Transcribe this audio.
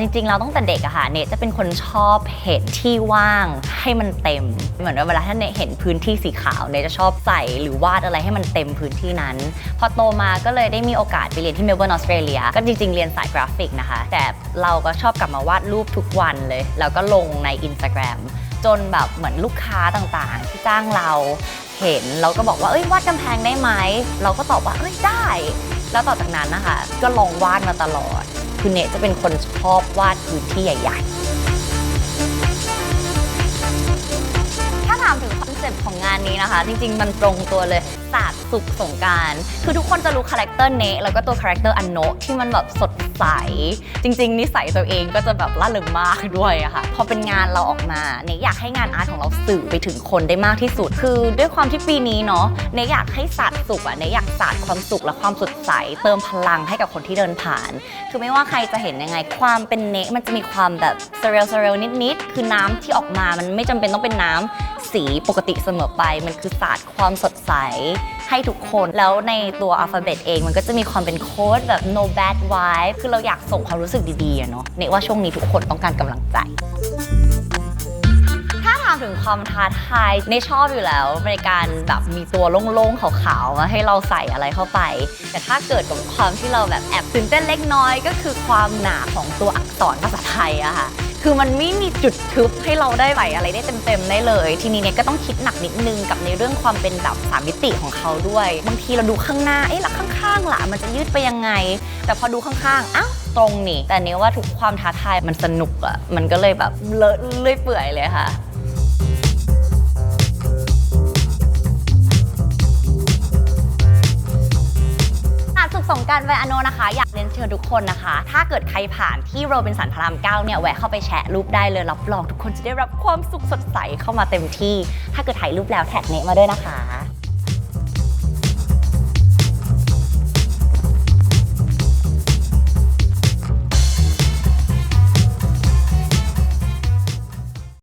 จริงๆ เราตั้งแต่เด็กอะค่ะเนทจะเป็นคนชอบเห็นที่ว่างให้มันเต็ม เหมือนว่าเวลาถ้าเนทเห็นพื้นที่สีขาวเนทจะชอบใส่หรือวาดอะไรให้มันเต็มพื้นที่นั้น พอโตมาก็เลยได้มีโอกาสไปเรียนที่เมลเบิร์นออสเตรเลียก็จริงๆ เรียนสายกราฟิกนะคะ แต่เราก็ชอบกลับมาวาดรูปทุกวันเลย แล้วก็ลงใน Instagram จนแบบเหมือนลูกค้าต่างๆ ที่จ้างเราเห็นเราก็บอกว่าเอ้ยวาดกำแพงได้ไหมเราก็ตอบว่าเอ้ยได้ แล้วต่อจากนั้นนะคะก็ลองวาดมาตลอด คือเนทจะเป็นคนชอบวาดพื้นที่ใหญ่ ๆ ถ้าถามถึงคอนเซ็ปต์ของงานนี้นะคะ จริง ๆ มันตรงตัวเลยศาสตร์ สุขสงการคือทุกคนจะรู้คาแรคเตอร์เนทแล้วก็ตัวคาแรคเตอร์อันโนะที่มันแบบสดใส จริง ๆ นิสัยตัวเองก็จะแบบล่าเริงมากด้วยอะค่ะพอเป็นงานเราออกมาเนทอยากให้งานอาร์ตของเราสื่อไปถึงคนได้มากที่สุด คือด้วยความที่ปีนี้เนาะเนทอยากให้ศาสตร์สุขอะเนทอยากศาสตร์ความสุขและความสดใส เติมพลังให้กับคนที่เดินผ่าน คือไม่ว่าใครจะเห็นยังไงความเป็นเนทมันจะมีความแบบเซเรลเซเรลนิดๆคือน้ำที่ออกมามันไม่จำเป็นต้องเป็นน้ำสีปกติเสมอไปมันคือศาสตร์ความสดใส ให้ทุกคนแล้วในตัวอัลฟาเบตเองมันก็จะมีความเป็นโค้ดแบบ no bad vibe คือเราอยากส่งความรู้สึกดีๆอะเนาะเนว่าช่วงนี้ทุกคนต้องการกำลังใจ ถึงความท้าทายเนชอบอยู่แล้วในการแบบมีตัวโล่งๆขาวๆมาให้เราใส่อะไรเข้าไป แต่ถ้าเกิดกับความที่เราแบบแอบตื่นเต้นเล็กน้อยก็คือความหนาของตัวอักษรภาษาไทยอะค่ะคือมันไม่มีจุดทึบให้เราได้ใส่อะไรได้เต็มๆได้เลย ทีนี้เนี่ยก็ต้องคิดหนักนิดนึงกับในเรื่องความเป็นแบบสามมิติของเขาด้วย บางทีเราดูข้างหน้า เอ๊ะแล้วข้างๆล่ะมันจะยืดไปยังไง แต่พอดูข้างๆ อ้าวตรงนี่ แต่เนี้ยว่าทุกความท้าทายมันสนุกอะมันก็เลยแบบเลอะเลื่อยเปื่อยเลยค่ะ การแวอโนนะคะอยากเรียนเชิญทุกคนนะคะ ถ้าเกิดใครผ่านที่โรบินสันพารามเก้าเนี่ยแวะเข้าไปแชะรูปได้เลยรับรองทุกคนจะได้รับความสุขสดใสเข้ามาเต็มที่ ถ้าเกิดถ่ายรูปแล้วแท็กเนมาด้วยนะคะ